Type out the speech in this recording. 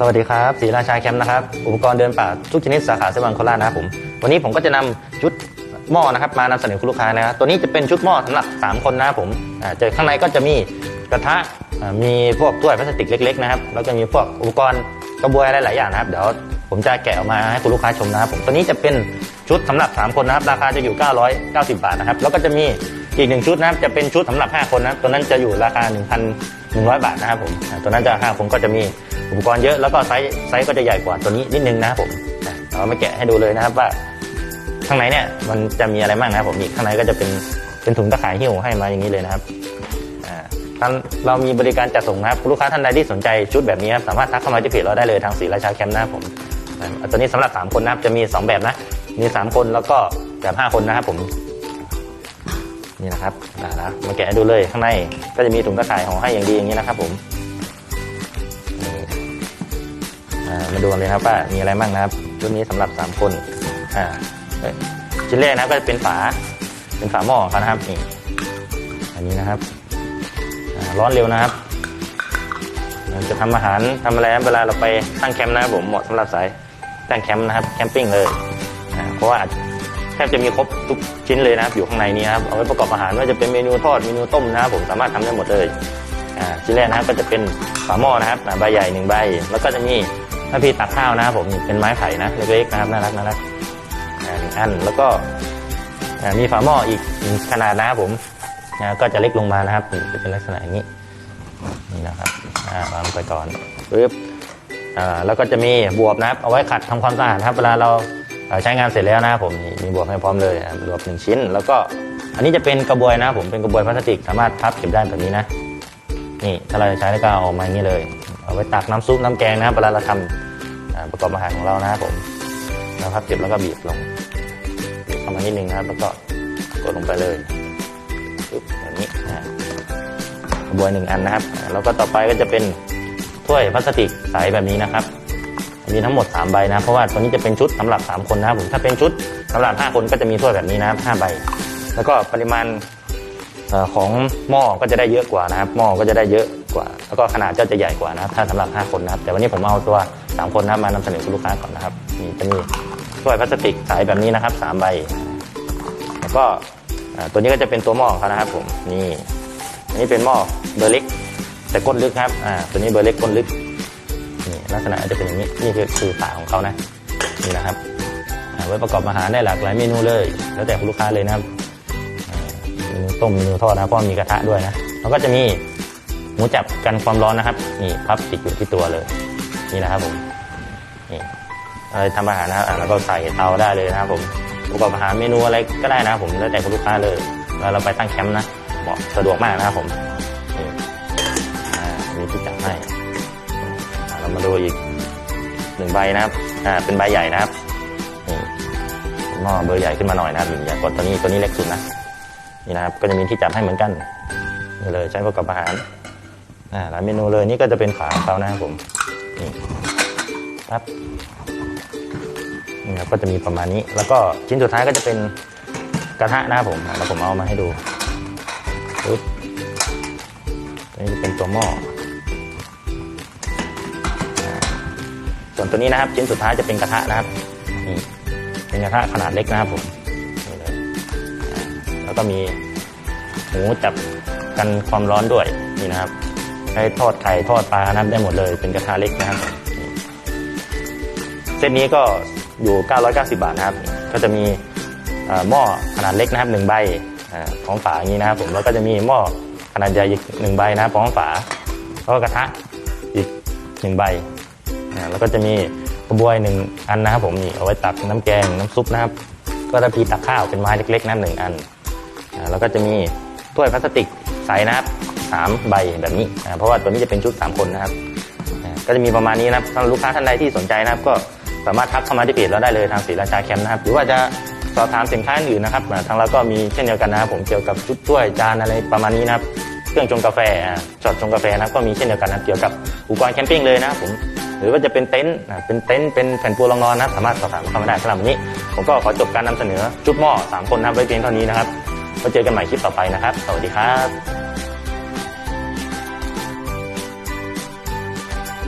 สวัสดีครับศรีราชาแคมป์นะครับ อุปกรณ์เดินป่าทุกชนิดสาขาเซเว่นโคราชนะครับผม วันนี้ผมก็จะนำชุดหม้อนะครับมานำเสนอคุณลูกค้านะครับ ตัวนี้จะเป็นชุดหม้อสำหรับ 3 คนนะครับผมอ่าเจอข้างในก็จะมีกระทะ มีพวกถ้วยพลาสติกเล็ก ๆ นะครับ แล้วก็มีพวกอุปกรณ์กระบวยอะไรหลายอย่างนะครับ เดี๋ยวผมจะแกะออกมาให้คุณลูกค้าชมนะครับผม ตัวนี้จะเป็นชุดสำหรับ 3 คนนะครับ ราคาจะอยู่ 990 บาทนะครับ แล้วก็จะมีอีกหนึ่งชุดนะครับ จะเป็นชุดสำหรับ 5 คนนะครับ ตัวนั้นจะอยู่ราคา100 บาทนะครับผมอ่าตัวนั้นจะ5คนก็จะมีอุปกรณ์เยอะแล้วก็ไซส์ไซส์ก็จะใหญ่กว่าตัวนี้นิดนึงนะครับผมอะเรามาแกะให้ดูเลยนะครับว่า ข้างในเนี่ยมันจะมีอะไรบ้างนะครับผมนี่ข้างในก็จะเป็นเป็นถุงตะข่ายหิ้วให้มาอย่างนี้เลยนะครับอ่าทางเรามีบริการจัดส่งนะครับลูกค้าท่านใดที่สนใจชุดแบบนี้ครับสามารถทักเข้ามาที่เพจเราได้เลยทางศรีราชาแคมป์นะครับผมอ่าตัวนี้สำหรับ 3 คนนะครับจะมี 2 แบบนะมี 3 คนแล้วก็แบบ 5 คนนะครับผม นี่นะครับอ่านะมาแกะดูเลยข้างในก็จะมีถุงตะข่ายห่อให้อย่างดีอย่างนี้นะครับ ผมมาดูกันเลยครับว่ามีอะไรบ้างนะครับรุ่นนี้สำหรับ 3 คนอ่าเอ้ยชิ้นแรกนะก็จะเป็นฝา เป็นฝาหม้อเขานะครับนี่อันนี้นะครับร้อนเร็วนะครับจะทำอาหารทำอะไรเวลาเราไปตั้งแคมป์นะครับผมเหมาะสำหรับสายตั้งแคมป์นะครับแคมปิ้งเลยเพราะว่า ทบจะมีครบทุกชิ้นเลยนะครับอยู่ข้างในนี้ครับเอาไว้ประกอบอาหารไม่ว่าจะเป็นเมนูทอดเมนูต้มนะครับผมสามารถทำได้หมดเลยอ่าชิ้นแรกนะครับก็จะเป็นฝาหม้อนะครับใบใหญ่หนึ่งใบ แล้วก็จะมีหน้าพีตักข้าวนะครับผมเป็นไม้ไผ่นะเล็กๆนะครับน่ารักน่ารักอ่าหนึ่งอันแล้วก็มีฝาหม้ออีกขนาดนะครับผมก็จะเล็กลงมานะครับจะเป็นลักษณะอย่างนี้นี่นะครับอ่าวางไปก่อนปึ๊บอ่าแล้วก็จะมีบวบนะครับเอาไว้ขัดทำความสะอาดนะครับ เวลาเรา ใช้งานเสร็จแล้วนะครับผมมีบวบให้พร้อมเลยอ่าบวบหนึ่งชิ้น แล้วก็อันนี้จะเป็นกระบวยนะครับผมเป็นกระบวยพลาสติกสามารถพับเก็บได้แบบนี้นะนี่ถ้าเราจะใช้แล้วก็เอาออกมาอย่างนี้เลย เอาไว้ตักน้ำซุปน้ำแกงนะครับเวลาเราทำประกอบอาหารของเรานะครับผมแล้วครับเก็บแล้วก็บีบลงบีบเข้ามานิดนึงนะครับ แล้วก็กดลงไปเลยปึ๊บแบบนี้นะกระบวยหนึ่งอันนะครับ แล้วก็ต่อไปก็จะเป็นถ้วยพลาสติกใสแบบนี้นะครับ มีทั้งหมด 3 ใบนะเพราะว่าตัวนี้จะเป็นชุดสำหรับ 3 คนนะครับผมถ้าเป็นชุดสำหรับ 5 คนก็จะมีถ้วยแบบนี้นะครับ5ใบ แล้วก็ปริมาณของหม้อก็จะได้เยอะกว่านะครับหม้อก็จะได้เยอะกว่า แล้วก็ขนาดก็จะใหญ่กว่านะครับถ้าสำหรับ 5 คนนะครับ แต่วันนี้ผมเอาตัว 3 คนนะมานำเสนอคุณลูกค้าก่อนนะครับนี่จะมีถ้วยพลาสติกใสแบบนี้นะครับ3ใบ แล้วก็ตัวนี้ก็จะเป็นตัวหม้อเขานะครับผมนี่อันนี้เป็นหม้อเบอร์เล็กแต่ก้นลึกครับอ่าตัวนี้เบอร์เล็กก้นลึก นี่ลักษณะจะเป็นอย่างนี้นี่คือคือฝาของเขานะนี่นะครับไว้ประกอบอาหารได้หลากหลายเมนูเลย แล้วแต่คุณลูกค้าเลยนะครับเมนูต้มเมนูทอดนะเพราะมีกระทะด้วยนะแล้วก็จะมีหมูจับกันความร้อนนะครับนี่พับติดอยู่ที่ตัวเลยนี่นะครับผมนี่อะไรทำอาหารนะครับแล้วก็ใส่เตาได้เลยนะครับผมประกอบอาหารเมนูอะไรก็ได้นะครับผมแล้วแต่คุณลูกค้าเลยแล้วเราไปตั้งแคมป์นะเหมาะสะดวกมากนะครับผมนี่มีที่จับให้ เรามาดูอีกหนึ่งใบนะครับ อ่า เป็นใบใหญ่นะครับนี่หม้อเบอร์ใหญ่ขึ้นมาหน่อยนะครับใหญ่กว่าตัวนี้ตัวนี้เล็กสุดนะ นี่นะครับ ก็จะมีที่จับให้เหมือนกัน นี่เลยใช้ประกอบอาหาร อ่าหลายเมนูเลยนี่ก็จะเป็นฝาของเขานะครับผม นี่ครับนี่ครับก็จะมีประมาณนี้ แล้วก็ชิ้นสุดท้ายก็จะเป็นกระทะนะครับผมแล้วผมเอามาให้ดูปึ๊บนี้จะเป็นตัวหม้อ ส่วนตัวนี้นะครับชิ้นสุดท้ายจะเป็นกระทะนะครับนี่เป็นกระทะขนาดเล็กนะครับผมนี่เลยแล้วก็มีหมูจับกันความร้อนด้วยนี่นะครับใช้ทอดไข่ทอดปลานะครับได้หมดเลยเป็นกระทะเล็กนะครับเซตนี้ก็อยู่ 990 บาทนะครับ ก็จะมีหม้อขนาดเล็กนะครับหนึ่งใบของฝาอย่างนี้นะครับผมแล้วก็จะมีหม้อขนาดใหญ่อีกหนึ่งใบนะครับของฝาแล้วก็กระทะอีกหนึ่งใบ แล้วก็จะมีกระบวยหนึ่งอันนะครับผมนี่เอาไว้ตักน้ำแกงน้ำซุปนะครับ ก็จะพีตักข้าวเป็นไม้เล็กๆนะหนึ่งอันแล้วก็จะมีถ้วยพลาสติกใสนะครับสามใบแบบนี้เพราะว่าตัวนี้จะเป็นชุด 3 คนนะครับก็จะมีประมาณนี้นะครับสำหรับลูกค้าท่านใดที่สนใจนะครับ ก็สามารถทักเข้ามาที่เพจเราได้เลยทางศรีราชาแคมป์นะครับ หรือว่าจะสอบถามสินค้าอื่นนะครับทางเราก็มีเช่นเดียวกันนะครับผมเกี่ยวกับชุดถ้วยจานอะไรประมาณนี้นะครับ เครื่องชงกาแฟอ่าช็อตชงกาแฟนะครับก็มีเช่นเดียวกันนะเกี่ยวกับอุปกรณ์แคมปิ้งเลยนะครับผม หรือว่าจะเป็นเต็นท์เป็นเต็นท์เป็นแผ่นปูรองนอนนะสามารถสอบถามเข้ามาได้สำหรับวันนี้ ผมก็ขอจบการนำเสนอชุดหม้อ3คนนะครับไว้เพียงเท่านี้นะครับไว้เจอกันใหม่คลิปต่อไปนะครับ สวัสดีครับ